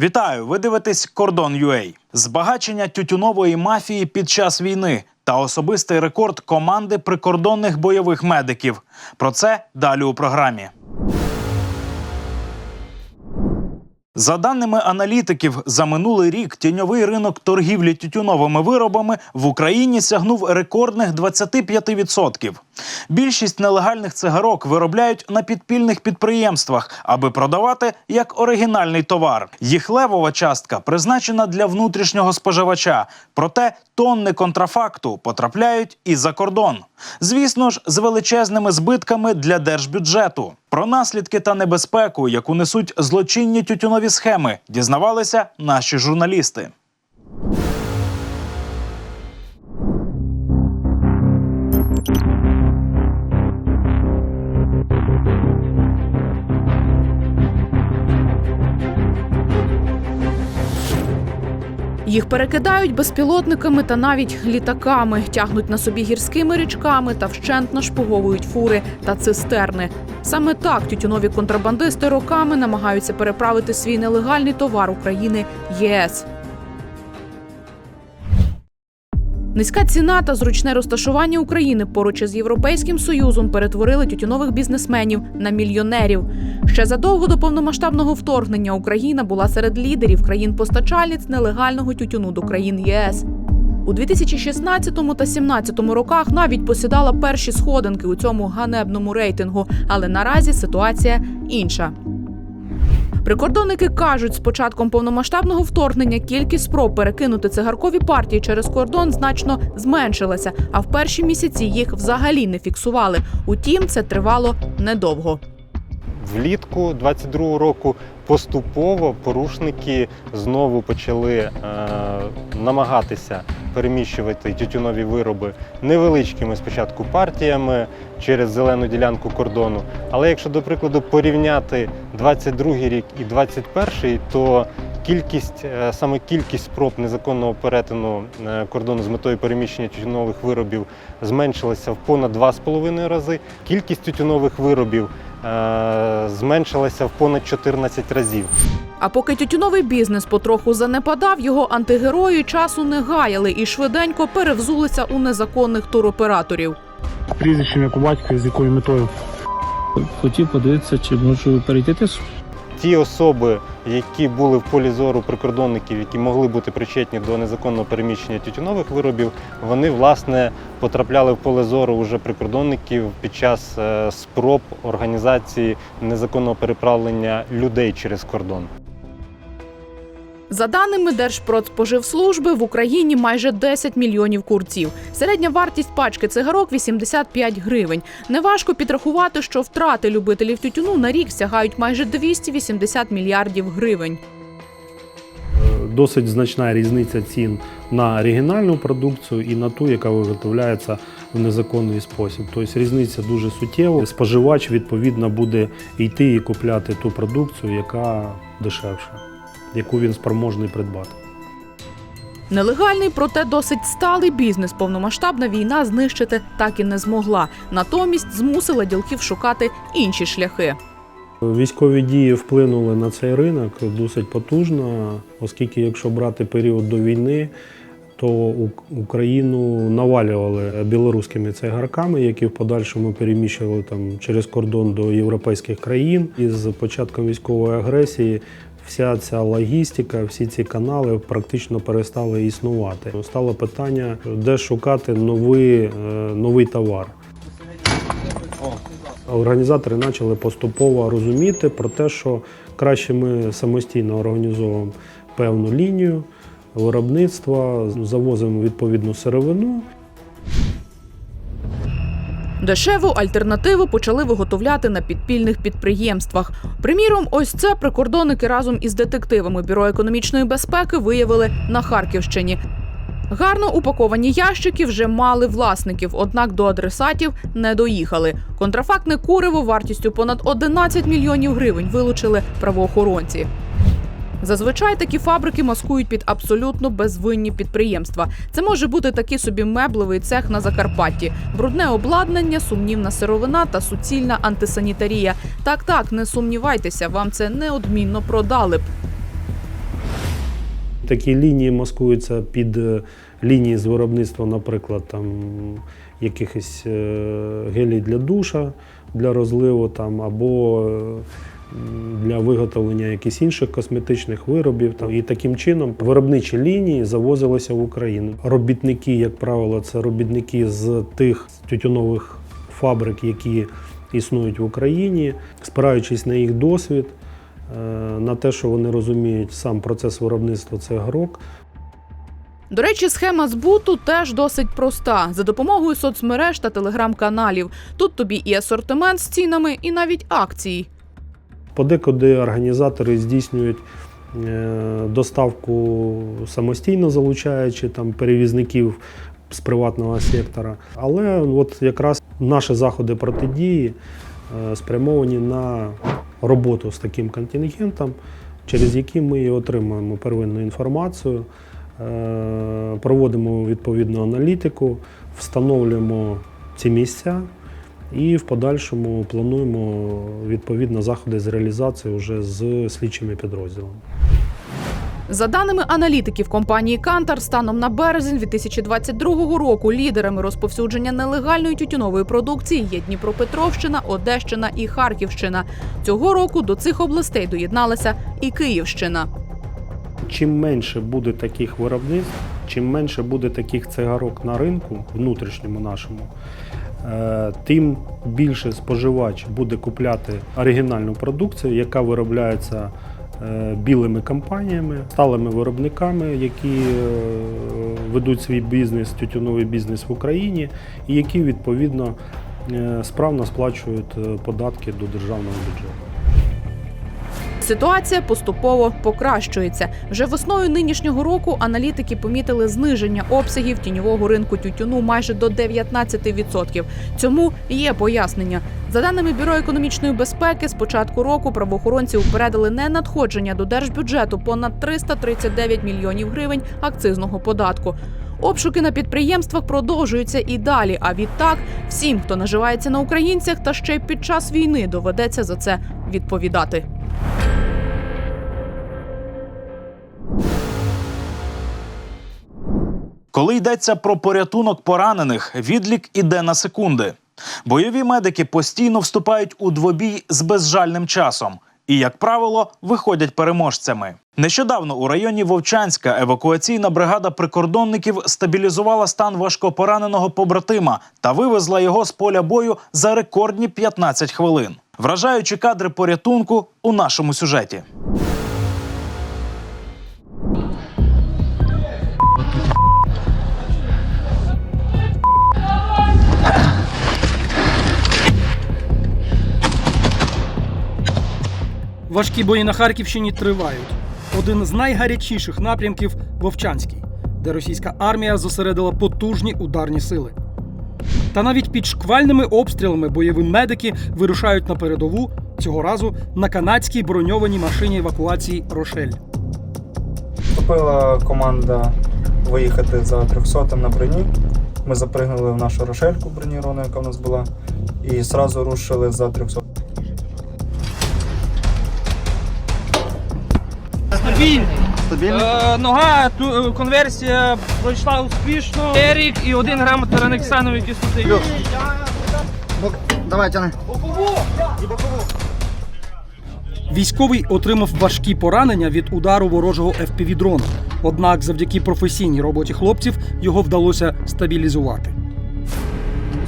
Вітаю! Ви дивитесь Кордон UA. Збагачення тютюнової мафії під час війни та особистий рекорд команди прикордонних бойових медиків. Про це далі у програмі. За даними аналітиків, за минулий рік тіньовий ринок торгівлі тютюновими виробами в Україні сягнув рекордних 25%. Більшість нелегальних цигарок виробляють на підпільних підприємствах, аби продавати як оригінальний товар. Їх левова частка призначена для внутрішнього споживача, проте тонни контрафакту потрапляють і за кордон. Звісно ж, з величезними збитками для держбюджету. Про наслідки та небезпеку, яку несуть злочинні тютюнові схеми, дізнавалися наші журналісти. Їх перекидають безпілотниками та навіть літаками, тягнуть на собі гірськими річками та вщент нашпиговують фури та цистерни. Саме так тютюнові контрабандисти роками намагаються переправити свій нелегальний товар України ЄС. Низька ціна та зручне розташування України поруч із Європейським Союзом перетворили тютюнових бізнесменів на мільйонерів. Ще задовго до повномасштабного вторгнення Україна була серед лідерів країн-постачальниць нелегального тютюну до країн ЄС. У 2016 та 2017 роках навіть посідала перші сходинки у цьому ганебному рейтингу, але наразі ситуація інша. Прикордонники кажуть, з початком повномасштабного вторгнення кількість спроб перекинути цигаркові партії через кордон значно зменшилася, а в перші місяці їх взагалі не фіксували. Утім, це тривало недовго. Влітку 22 року поступово порушники знову почали е, намагатися переміщувати тютюнові вироби невеличкими спочатку партіями через зелену ділянку кордону. Але якщо, до прикладу, порівняти 22 рік і 21, то кількість е, саме кількість спроб незаконного перетину е, кордону з метою переміщення тютюнових виробів зменшилася в понад 2,5 рази. Кількість тютюнових виробів е, зменшилася в понад 14 разів. А поки тютюновий бізнес потроху занепадав, його антигерої часу не гаяли і швиденько перевзулися у незаконних туроператорів. прізвищем як у батька, з якою метою. Хотів подивитися, чи можу перейти тису. Ті особи, які були в полі зору прикордонників, які могли бути причетні до незаконного переміщення тютюнових виробів, вони власне потрапляли в поле зору уже прикордонників під час е, спроб організації незаконного переправлення людей через кордон. За даними Держпродспоживслужби, в Україні майже 10 мільйонів курців. Середня вартість пачки цигарок 85 гривень. Неважко підрахувати, що втрати любителів тютюну на рік сягають майже 280 мільярдів гривень. Досить значна різниця цін на оригінальну продукцію і на ту, яка виготовляється в незаконний спосіб. Тобто різниця дуже суттєва. Споживач відповідно буде йти і купляти ту продукцію, яка дешевша, яку він спроможний придбати. Нелегальний, проте досить сталий бізнес повномасштабна війна знищити так і не змогла. Натомість змусила ділків шукати інші шляхи. Військові дії вплинули на цей ринок досить потужно, оскільки якщо брати період до війни, то Україну навалювали білоруськими цигарками, які в подальшому переміщували там через кордон до європейських країн. І з початком військової агресії вся ця логістика, всі ці канали практично перестали існувати. Стало питання, де шукати новий, е, новий товар. Організатори почали поступово розуміти про те, що краще ми самостійно організовуємо певну лінію виробництва, завозимо відповідну сировину. Дешеву альтернативу почали виготовляти на підпільних підприємствах. Приміром, ось це прикордонники разом із детективами бюро економічної безпеки виявили на Харківщині. Гарно упаковані ящики вже мали власників, однак до адресатів не доїхали. Контрафактне куриво вартістю понад 11 мільйонів гривень вилучили правоохоронці. Зазвичай такі фабрики маскують під абсолютно безвинні підприємства. Це може бути такий собі меблевий цех на Закарпатті, брудне обладнання, сумнівна сировина та суцільна антисанітарія. Так, так, не сумнівайтеся, вам це неодмінно продали б. Такі лінії маскуються під е, лінії з виробництва, наприклад, там якихось е, гелій для душа, для розливу там, або е, для виготовлення якихось інших косметичних виробів. І таким чином виробничі лінії завозилися в Україну. Робітники, як правило, це робітники з тих тютюнових фабрик, які існують в Україні, спираючись на їх досвід, е, на те, що вони розуміють сам процес виробництва цих грок, До речі, схема збуту теж досить проста за допомогою соцмереж та телеграм-каналів. Тут тобі і асортимент з цінами, і навіть акції. Подекуди організатори здійснюють е, доставку самостійно залучаючи там перевізників з приватного сектора. Але от якраз наші заходи протидії е, спрямовані на роботу з таким контингентом, через який ми і отримуємо первинну інформацію, е, проводимо відповідну аналітику, встановлюємо ці місця. І в подальшому плануємо відповідно заходи з реалізації вже з слідчими підрозділами. За даними аналітиків компанії Кантар, станом на березень 2022 року лідерами розповсюдження нелегальної тютюнової продукції є Дніпропетровщина, Одещина і Харківщина. Цього року до цих областей доєдналася і Київщина. Чим менше буде таких виробництв, чим менше буде таких цигарок на ринку, внутрішньому нашому, тим більше споживач буде купляти оригінальну продукцію, яка виробляється е, білими компаніями, сталими виробниками, які е, ведуть свій бізнес, тютюновий бізнес в Україні, і які відповідно е, справно сплачують е, податки до державного бюджету. Ситуація поступово покращується. Вже весною нинішнього року аналітики помітили зниження обсягів тіньового ринку тютюну майже до 19%. Цьому є пояснення. За даними бюро економічної безпеки, з початку року правоохоронці упередили ненадходження до держбюджету понад 339 мільйонів гривень акцизного податку. Обшуки на підприємствах продовжуються і далі. А відтак, всім, хто наживається на українцях, та ще й під час війни доведеться за це відповідати. Коли йдеться про порятунок поранених, відлік іде на секунди. Бойові медики постійно вступають у двобій з безжальним часом і, як правило, виходять переможцями. Нещодавно у районі Вовчанська евакуаційна бригада прикордонників стабілізувала стан важкопораненого побратима та вивезла його з поля бою за рекордні 15 хвилин. Вражаючі кадри порятунку у нашому сюжеті. Важкі бої на Харківщині тривають. Один з найгарячіших напрямків Вовчанський, де російська армія зосередила потужні ударні сили. Та навіть під шквальними обстрілами бойові медики вирушають на передову цього разу на канадській броньованій машині евакуації Рошель. Поступила команда виїхати за 300 на броні. Ми запригнули в нашу рошельку броніровану, яка в нас була, і одразу рушили за 300. Стабільний. Е, нога, ту, е, конверсія пройшла успішно. Ерік і один грам теранексанової кислоти. Давай, тяни. Військовий отримав важкі поранення від удару ворожого FPV-дрона. Однак, завдяки професійній роботі хлопців, його вдалося стабілізувати.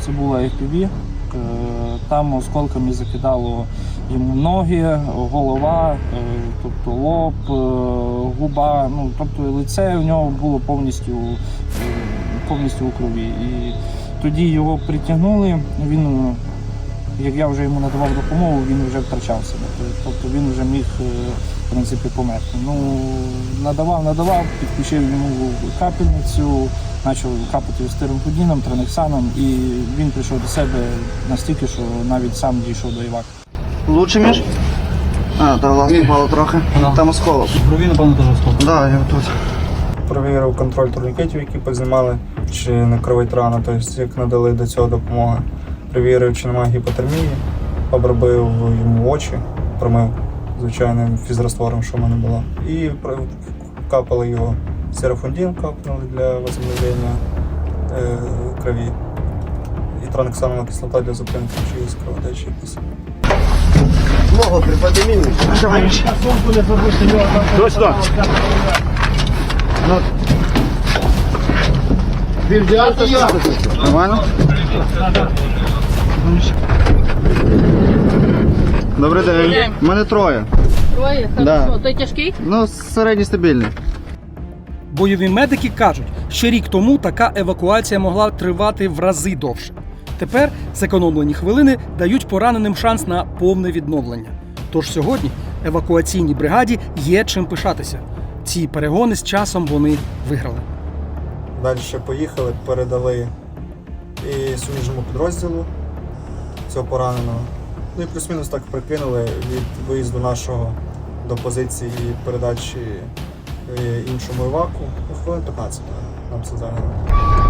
Це була FPV. Е, Там осколками закидало ноги, голова, е, тобто лоб, е, губа, ну тобто лице у нього було повністю, е, повністю у крові. І тоді його притягнули. Він, як я вже йому надавав допомогу, він вже втрачав себе. Тобто він вже міг в принципі померти. Ну, надавав, надавав, підключив йому капельницю, почав капати стирокодіном, транексаном, і він прийшов до себе настільки, що навіть сам дійшов до Івака. Лучше між? А, та власне впало трохи. Там осколок. Брові, напевно, теж осколок. Да, я тут. Перевірив контроль турнікетів, які познімали, чи не кровить рана, тобто як надали до цього допомоги. Перевірив, чи немає гіпотермії, обробив йому очі, промив звичайним фізраствором, що в мене було. І капали його серафундин, капнули для возобновлення е, крові. І транексанова кислота для зупинки чиїсь кровотечі якісь. Ногу приподними. Давай. До сюди. Ну. Нормально? Добрий день. У мене троє. Троє, Да. Той тяжкий? Ну, середній стабільний. Бойові медики кажуть, що рік тому така евакуація могла тривати в рази довше. Тепер зекономлені хвилини дають пораненим шанс на повне відновлення. Тож сьогодні евакуаційній бригаді є чим пишатися. Ці перегони з часом вони виграли. Далі поїхали, передали і суміжному підрозділу цього пораненого. Ну і плюс-мінус так прикинули від виїзду нашого до позиції передачі е, іншому іваку. Ну, хвилин 15 нам це зайняло.